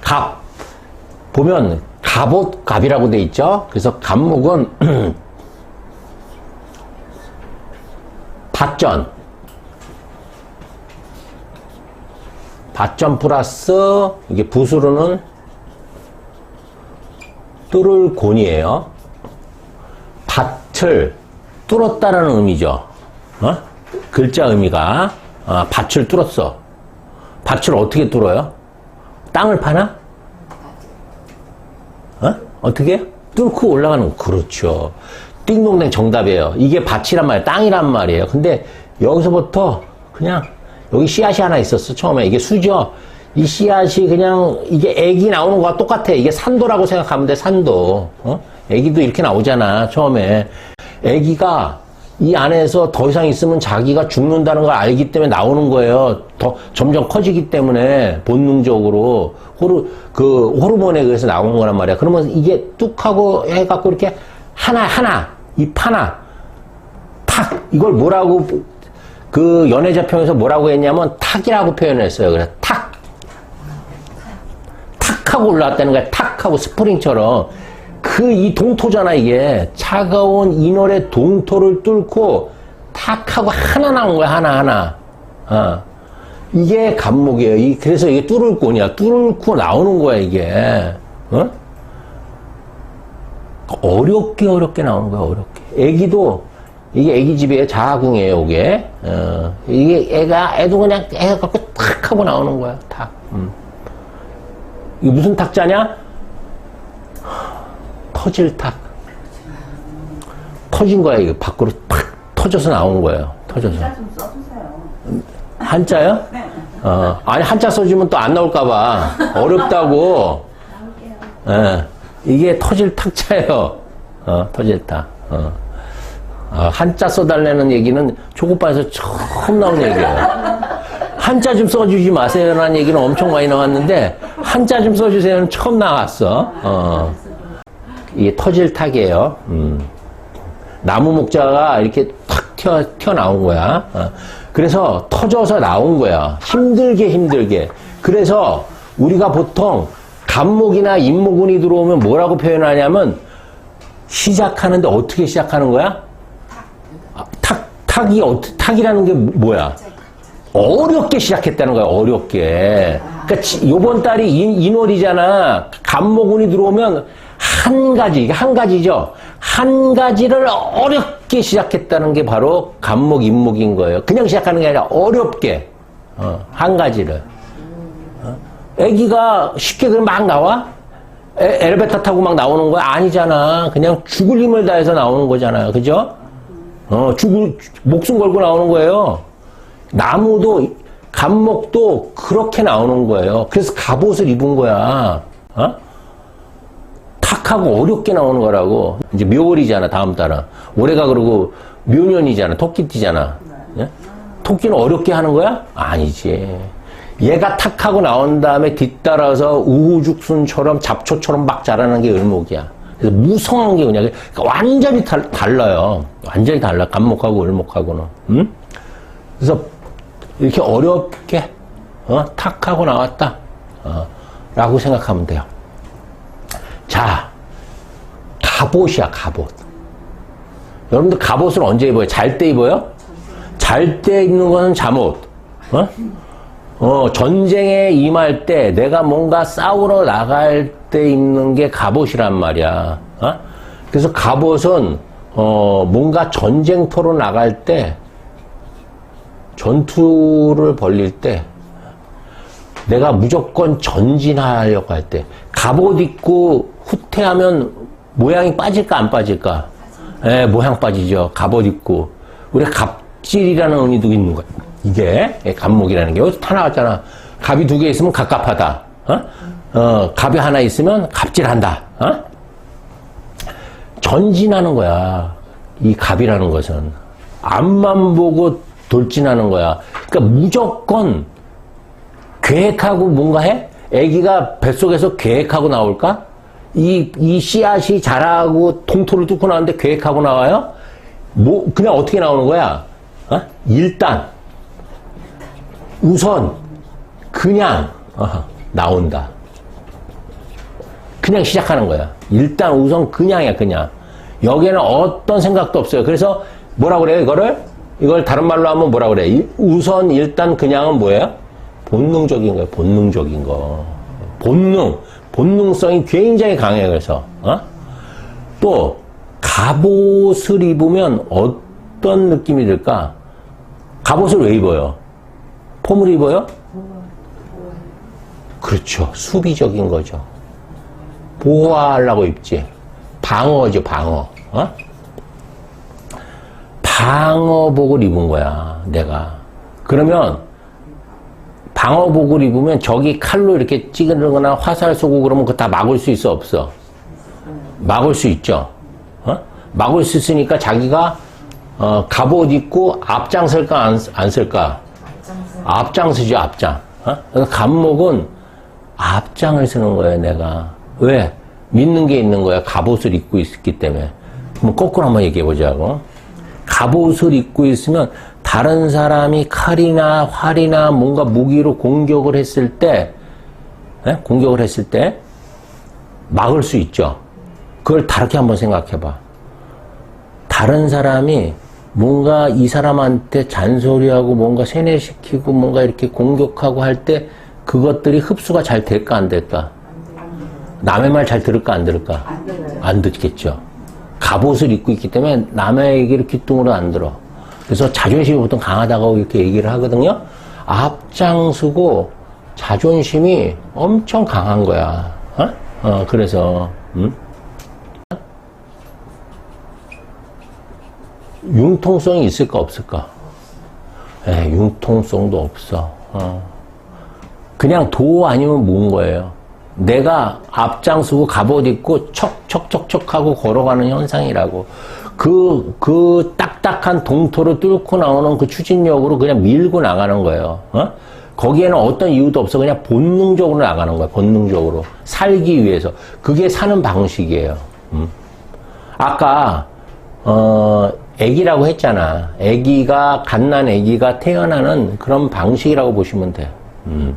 갑 보면 갑옷 갑이라고 돼 있죠. 그래서 갑목은 밭전 밭전 플러스 이게 부수로는 뚫을 곤이에요. 밭을 뚫었다라는 의미죠. 어? 글자 의미가 어, 밭을 뚫었어. 밭을 어떻게 뚫어요? 땅을 파나? 어? 어떻게? 뚫고 올라가는 거. 그렇죠. 띵동댕 정답이에요. 이게 밭이란 말이에요. 땅이란 말이에요. 근데 여기서부터 그냥 여기 씨앗이 하나 있었어. 처음에 이게 수죠. 이 씨앗이 그냥 이게 애기 나오는 거와 똑같아. 이게 산도라고 생각하면 돼. 산도. 어? 애기도 이렇게 나오잖아. 처음에 애기가 이 안에서 더 이상 있으면 자기가 죽는다는 걸 알기 때문에 나오는 거예요. 더 점점 커지기 때문에 본능적으로 호르 그 호르몬에 의해서 나오는 거란 말이야. 그러면 이게 뚝 하고 해갖고 이렇게 하나 하나 이 하나 탁 이걸 뭐라고 그 연애자 평에서 뭐라고 했냐면 탁이라고 표현했어요. 그래서 탁 탁하고 올라왔다는 거야. 탁하고 스프링처럼. 그 이 동토잖아, 이게. 차가운 인월의 동토를 뚫고 탁하고 하나 나온 거야, 하나 하나. 어. 이게 감목이에요. 이, 그래서 이게 뚫을 곤이야. 뚫고 나오는 거야, 이게. 어? 어렵게 어렵게 나오는 거야, 어렵게. 애기도, 이게 애기 집이에요. 자궁이에요, 이게. 어, 이게 애가, 애도 그냥 애가 갖고 탁 하고 나오는 거야, 탁. 음. 이게 무슨 탁자냐? 터질 탁. 터진 거야, 이거. 밖으로 팍 터져서 나온 거예요. 터져서. 자좀 써주세요. 한자요? 네. 어, 아니, 한자 써주면 또 안 나올까봐. 어렵다고. 예. 이게 터질 탁자예요. 어, 터질 탁. 어. 아, 한자 써달라는 얘기는 초급반에서 처음 나온 얘기예요. 한자 좀 써주지 마세요라는 얘기는 엄청 많이 나왔는데, 한자 좀 써주세요는 처음 나왔어. 어. 이게 터질 탁이에요. 음. 나무 목자가 이렇게 탁 튀어, 튀어나온 거야. 어. 그래서 터져서 나온 거야. 힘들게 힘들게. 그래서 우리가 보통 간목이나 인목운이 들어오면 뭐라고 표현하냐면 시작하는데 어떻게 시작하는 거야? 아, 탁, 탁이, 어떻게, 탁이라는 게 뭐야? 어렵게 시작했다는 거야, 어렵게. 그러니까 지- 요번 달이 인, 인월이잖아. 간목운이 들어오면 한 가지, 한 가지죠. 한 가지를 어렵게 시작했다는 게 바로 간목, 인목인 거예요. 그냥 시작하는 게 아니라 어렵게. 어, 한 가지를. 어? 애기가 쉽게 그냥 막 나와? 에, 엘리베이터 타고 막 나오는 거야? 아니잖아. 그냥 죽을 힘을 다해서 나오는 거잖아요. 그죠? 어, 죽을, 목숨 걸고 나오는 거예요. 나무도, 감목도 그렇게 나오는 거예요. 그래서 갑옷을 입은 거야. 어? 탁하고 어렵게 나오는 거라고. 이제 묘월이잖아, 다음 달은. 올해가 그러고 묘년이잖아, 토끼띠잖아. 예? 토끼는 어렵게 하는 거야? 아니지. 얘가 탁하고 나온 다음에 뒤따라서 우후죽순처럼 잡초처럼 막 자라는 게 을목이야. 그래서 무성한 게 그냥 그러니까 완전히 달, 달라요. 완전히 달라. 간목하고 을목하고는. 음? 그래서 이렇게 어렵게 어? 탁하고 나왔다. 어, 라고 생각하면 돼요. 자, 갑옷이야, 갑옷. 여러분들 갑옷을 언제 입어요? 잘 때 입어요? 잘 때 입는 거는 잠옷. 어? 어, 전쟁에 임할 때 내가 뭔가 싸우러 나갈 때 입는 게 갑옷이란 말이야. 어? 그래서 갑옷은 어, 뭔가 전쟁터로 나갈 때 전투를 벌릴 때 내가 무조건 전진하려고 할 때 갑옷 입고 후퇴하면 모양이 빠질까 안 빠질까? 예, 모양 빠지죠. 갑옷 입고 우리 갑질이라는 의미도 있는 거야. 이게 예, 갑목이라는 게 여기서 다 나왔잖아. 갑이 두 개 있으면 갑갑하다. 어? 어, 갑이 하나 있으면 갑질한다. 어? 전진하는 거야. 이 갑이라는 것은 앞만 보고 돌진하는 거야. 그러니까 무조건 계획하고 뭔가 해? 아기가 뱃속에서 계획하고 나올까? 이, 이 씨앗이 자라고 통토를 뚫고 나오는데 계획하고 나와요? 뭐, 그냥 어떻게 나오는 거야? 어? 일단, 우선, 그냥, 어, 나온다. 그냥 시작하는 거야. 일단 우선 그냥이야, 그냥. 여기에는 어떤 생각도 없어요. 그래서 뭐라 그래요, 이거를? 이걸 다른 말로 하면 뭐라 그래? 이- 우선 일단 그냥은 뭐예요? 본능적인 거예요, 본능적인 거. 본능. 본능성이 굉장히 강해요, 그래서. 어? 또, 갑옷을 입으면 어떤 느낌이 들까? 갑옷을 왜 입어요? 폼을 입어요? 그렇죠. 수비적인 거죠. 보호하려고 입지. 방어죠, 방어. 어? 방어복을 입은 거야, 내가. 그러면 방어복을 입으면 저기 칼로 이렇게 찌르거나 화살 쏘고 그러면 그거 다 막을 수 있어, 없어? 막을 수 있죠. 어? 막을 수 있으니까 자기가 어, 갑옷 입고 앞장설까 안, 안 쓸까? 앞장서죠, 앞장. 어? 갑목은 앞장을 쓰는 거예요, 내가. 왜? 믿는 게 있는 거야. 갑옷을 입고 있기 때문에. 그럼 거꾸로 한번 얘기해 보자고. 갑옷을 입고 있으면 다른 사람이 칼이나 활이나 뭔가 무기로 공격을 했을 때, 예? 공격을 했을 때 막을 수 있죠. 그걸 다르게 한번 생각해 봐. 다른 사람이 뭔가 이 사람한테 잔소리하고 뭔가 세뇌시키고 뭔가 이렇게 공격하고 할 때 그것들이 흡수가 잘 될까 안 될까? 남의 말 잘 들을까 안 들을까? 안 듣겠죠. 갑옷을 입고 있기 때문에 남의 얘기를 귀뚱으로 안 들어. 그래서 자존심이 보통 강하다고 이렇게 얘기를 하거든요. 앞장서고 자존심이 엄청 강한 거야. 어? 어, 그래서, 음? 융통성이 있을까 없을까? 에 융통성도 없어. 어. 그냥 도 아니면 뭔 거예요. 내가 앞장서고 갑옷 입고 척척척척 하고 걸어가는 현상이라고. 그, 그 딱딱한 동토를 뚫고 나오는 그 추진력으로 그냥 밀고 나가는 거예요. 어? 거기에는 어떤 이유도 없어. 그냥 본능적으로 나가는 거야. 본능적으로. 살기 위해서. 그게 사는 방식이에요. 음. 아까, 어, 애기라고 했잖아. 애기가, 갓난 애기가 태어나는 그런 방식이라고 보시면 돼. 음.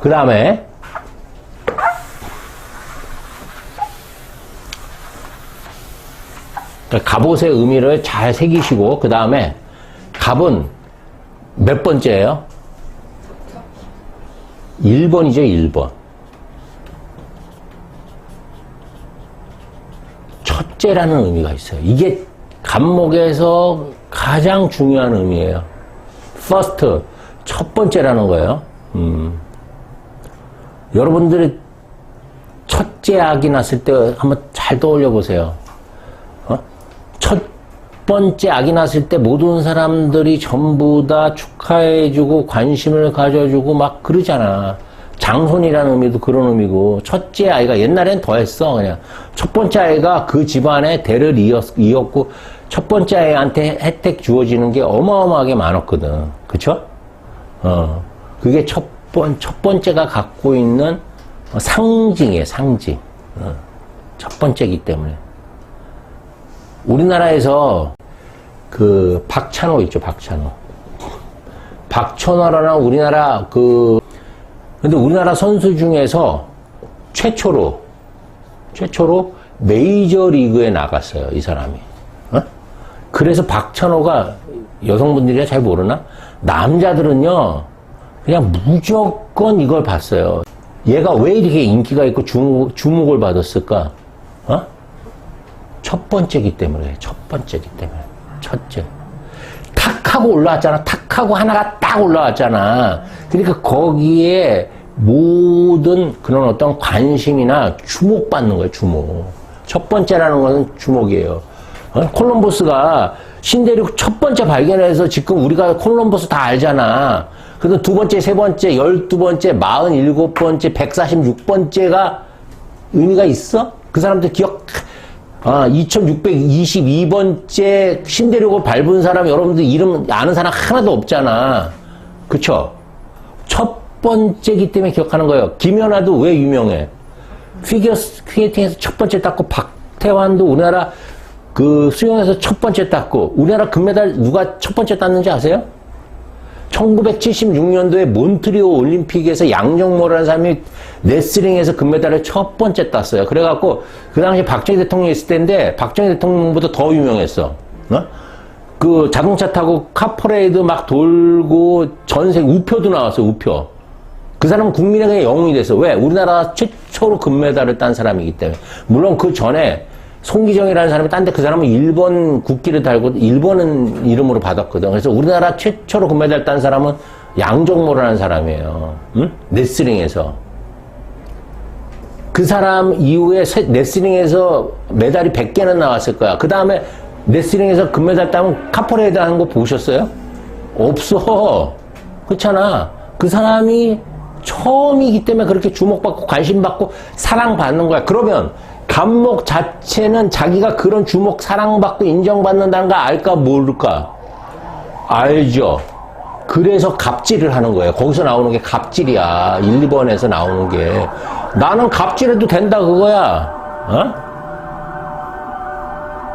그 다음에, 갑옷의 의미를 잘 새기시고, 그 다음에, 갑은 몇 번째예요? 1번이죠, 1번. 첫째라는 의미가 있어요. 이게 간목에서 가장 중요한 의미예요. first, 첫 번째라는 거예요. 음. 여러분들이 첫째 악이 났을 때 한번 잘 떠올려 보세요. 어? 첫 번째 악이 났을 때 모든 사람들이 전부 다 축하해주고 관심을 가져주고 막 그러잖아. 장손이라는 의미도 그런 의미고 첫째 아이가 옛날엔 더했어 그냥 첫 번째 아이가 그 집안의 대를 이었, 이었고 첫 번째 아이한테 혜택 주어지는 게 어마어마하게 많았거든 그쵸? 어 그게 첫, 번, 첫 번째가 갖고 있는 상징이에요 상징. 어, 첫 번째이기 때문에. 우리나라에서 그 박찬호 있죠 박찬호. 박찬호라는 우리나라 그 근데 우리나라 선수 중에서 최초로 최초로 메이저 리그에 나갔어요 이 사람이. 어? 그래서 박찬호가 여성분들이 잘 모르나? 남자들은요 그냥 무조건 이걸 봤어요 얘가 왜 이렇게 인기가 있고 주목, 주목을 받았을까 어? 첫 번째기 때문에 첫 번째기 때문에 첫째 탁 하고 올라왔잖아. 탁 하고 하나가 딱 올라왔잖아. 그러니까 거기에 모든 그런 어떤 관심이나 주목받는 거예요, 주목. 첫 번째라는 것은 주목이에요. 어? 콜럼버스가 신대륙 첫 번째 발견해서 지금 우리가 콜럼버스 다 알잖아. 그래서 두 번째, 세 번째, 열두 번째, 마흔 일곱 번째, 백사십 육 번째가 의미가 있어? 그 사람들 기억, 아, 2622번째 신대륙을 밟은 사람 여러분들 이름 아는 사람 하나도 없잖아. 그쵸? 첫 번째기 때문에 기억하는 거예요. 김연아도 왜 유명해? 피겨 스케이팅에서 첫 번째 땄고, 박태환도 우리나라 그 수영에서 첫 번째 땄고, 우리나라 금메달 누가 첫 번째 땄는지 아세요? 1976년도에 몬트리올 올림픽에서 양정모라는 사람이 레슬링에서 금메달을 첫 번째 땄어요. 그래갖고 그 당시 박정희 대통령이 있을 때인데 박정희 대통령보다 더 유명했어. 어? 그 자동차 타고 카퍼레이드 막 돌고 전세 우표도 나왔어 우표. 그 사람은 국민에게 영웅이 됐어. 왜? 우리나라 최초로 금메달을 딴 사람이기 때문에. 물론 그 전에 송기정이라는 사람이 딴데 그 사람은 일본 국기를 달고 일본은 이름으로 받았거든. 그래서 우리나라 최초로 금메달 딴 사람은 양정모라는 사람이에요. 응? 레슬링에서. 그 사람 이후에 세- 레슬링에서 메달이 100개는 나왔을 거야. 그 다음에 레슬링에서 금메달 따면 카포레이드 하는 거 보셨어요? 없어. 그렇잖아. 그 사람이 처음이기 때문에 그렇게 주목받고 관심받고 사랑받는 거야. 그러면 감목 자체는 자기가 그런 주목, 사랑받고 인정받는다는 거 알까 모를까? 알죠. 그래서 갑질을 하는 거예요. 거기서 나오는 게 갑질이야. 1번에서 나오는 게. 나는 갑질해도 된다, 그거야. 어?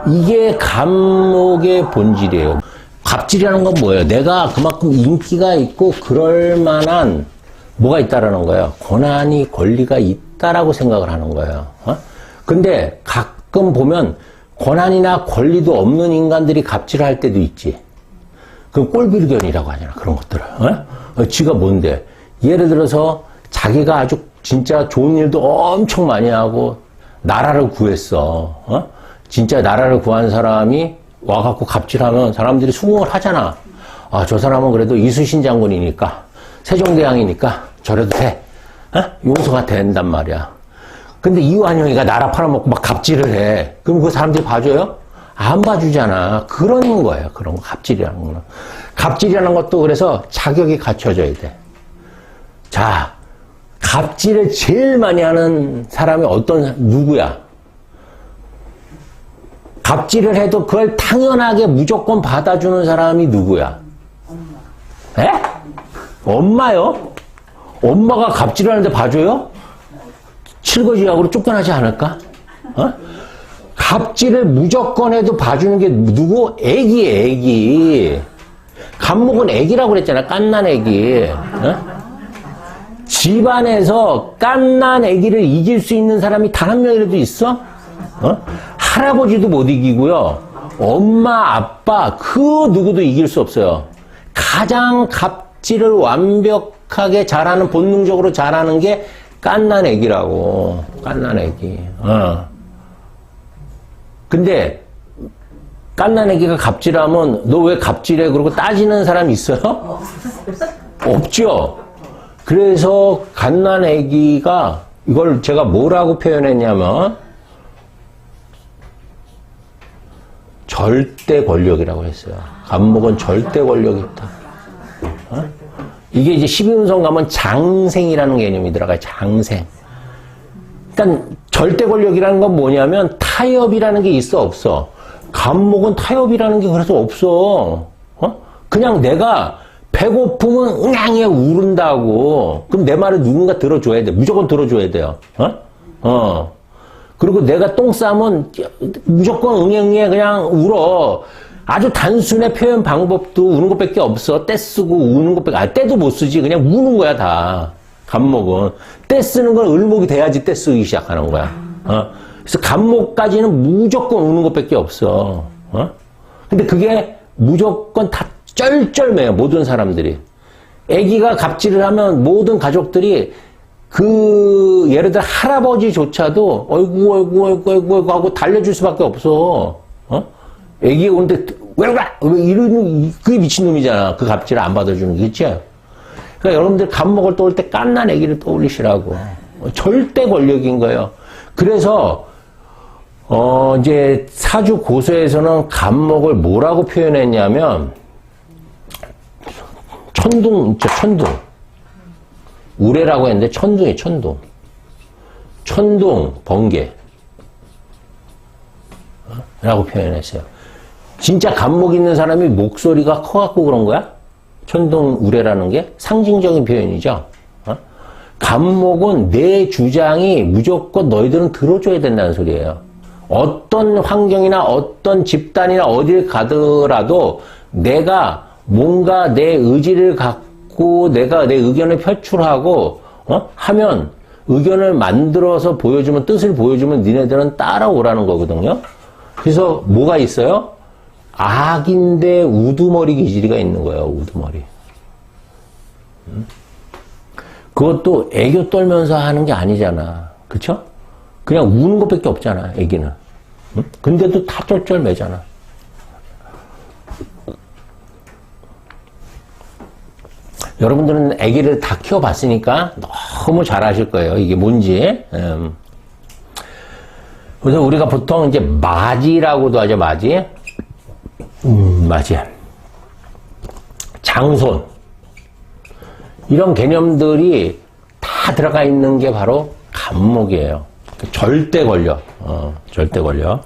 이게 감옥의 본질이에요. 갑질이라는 건 뭐예요? 내가 그만큼 인기가 있고 그럴 만한 뭐가 있다라는 거예요. 권한이 권리가 있다라고 생각을 하는 거예요. 어? 근데 가끔 보면 권한이나 권리도 없는 인간들이 갑질을 할 때도 있지. 그 꼴불견이라고 하잖아 그런 것들을 어? 어, 지가 뭔데 예를 들어서 자기가 아주 진짜 좋은 일도 엄청 많이 하고 나라를 구했어 어? 진짜 나라를 구한 사람이 와갖고 갑질하면 사람들이 수긍을 하잖아 아 저 사람은 그래도 이수신 장군이니까 세종대왕이니까 저래도 돼 어? 용서가 된단 말이야 근데 이완용이가 나라 팔아먹고 막 갑질을 해. 그럼 그 사람들이 봐줘요? 안 봐주잖아. 그런 거예요. 그런 거. 갑질이라는 거는. 갑질이라는 것도 그래서 자격이 갖춰져야 돼. 자, 갑질을 제일 많이 하는 사람이 어떤, 누구야? 갑질을 해도 그걸 당연하게 무조건 받아주는 사람이 누구야? 에? 엄마요? 엄마가 갑질을 하는데 봐줘요? 칠거지약으로 쫓겨나지 않을까? 어? 갑질을 무조건 해도 봐주는 게 누구? 애기예, 애기. 감목은 애기라고 그랬잖아, 깐난 애기. 어? 집안에서 깐난 애기를 이길 수 있는 사람이 단 한 명이라도 있어? 어? 할아버지도 못 이기고요. 엄마, 아빠, 그 누구도 이길 수 없어요. 가장 갑질을 완벽하게 잘하는, 본능적으로 잘하는 게 깐난 애기라고. 깐난 애기. 어. 근데, 깐난 애기가 갑질하면, 너 왜 갑질해? 그러고 따지는 사람 있어요? 없죠? 그래서, 갓난 애기가, 이걸 제가 뭐라고 표현했냐면, 절대 권력이라고 했어요. 감목은 절대 권력이 있다. 어? 이게 이제 12운성 가면 장생이라는 개념이 들어가요. 장생. 그러니까 절대 권력이라는 건 뭐냐면 타협이라는 게 있어 없어. 감목은 타협이라는 게 그래서 없어. 어? 그냥 내가 배고프면 응앙해 우른다고. 그럼 내 말을 누군가 들어줘야 돼. 무조건 들어줘야 돼요. 어? 어. 그리고 내가 똥 싸면 무조건 응애응애 그냥 울어. 아주 단순의 표현 방법도 우는 것밖에 없어. 떼 쓰고 우는 것밖에, 아, 떼도 못 쓰지. 그냥 우는 거야, 다. 감목은. 떼 쓰는 건 을목이 돼야지 떼 쓰기 시작하는 거야. 어? 그래서 감목까지는 무조건 우는 것밖에 없어. 어? 근데 그게 무조건 다 쩔쩔매요, 모든 사람들이. 아기가 갑질을 하면 모든 가족들이 그 예를 들어 할아버지조차도 어이구 어이구 어이구 어이구 하고 달려줄 수밖에 없어. 어? 애기가 오는데 왜 그래? 왜 이런 그게 미친놈이잖아. 그 갑질을 안 받아주는 게 있지. 그러니까 여러분들 감목을 떠올 때 깐난 애기를 떠올리시라고. 어, 절대 권력인 거예요. 그래서 어 이제 사주 고서에서는 감목을 뭐라고 표현했냐면 천둥 있죠 천둥. 우레라고 했는데 천둥이 천둥. 천둥, 번개. 어? 라고 표현했어요. 진짜 감목 있는 사람이 목소리가 커갖고 그런 거야? 천둥, 우레라는 게 상징적인 표현이죠. 어? 감목은 내 주장이 무조건 너희들은 들어줘야 된다는 소리예요. 어떤 환경이나 어떤 집단이나 어딜 가더라도 내가 뭔가 내 의지를 갖고 내가 내 의견을 표출하고 어? 하면 의견을 만들어서 보여주면 뜻을 보여주면 니네들은 따라오라는 거거든요. 그래서 뭐가 있어요? 악인데 우두머리 기질이가 있는 거예요. 우두머리. 음? 그것도 애교 떨면서 하는 게 아니잖아. 그쵸? 그냥 우는 것밖에 없잖아, 애기는. 응? 근데도 다 쩔쩔매잖아. 여러분들은 아기를 다 키워봤으니까 너무 잘 아실 거예요. 이게 뭔지. 음. 그래서 우리가 보통 이제 맞이라고도 하죠, 맞이. 음, 맞이. 장손. 이런 개념들이 다 들어가 있는 게 바로 감목이에요. 절대 걸려. 어, 절대 걸려.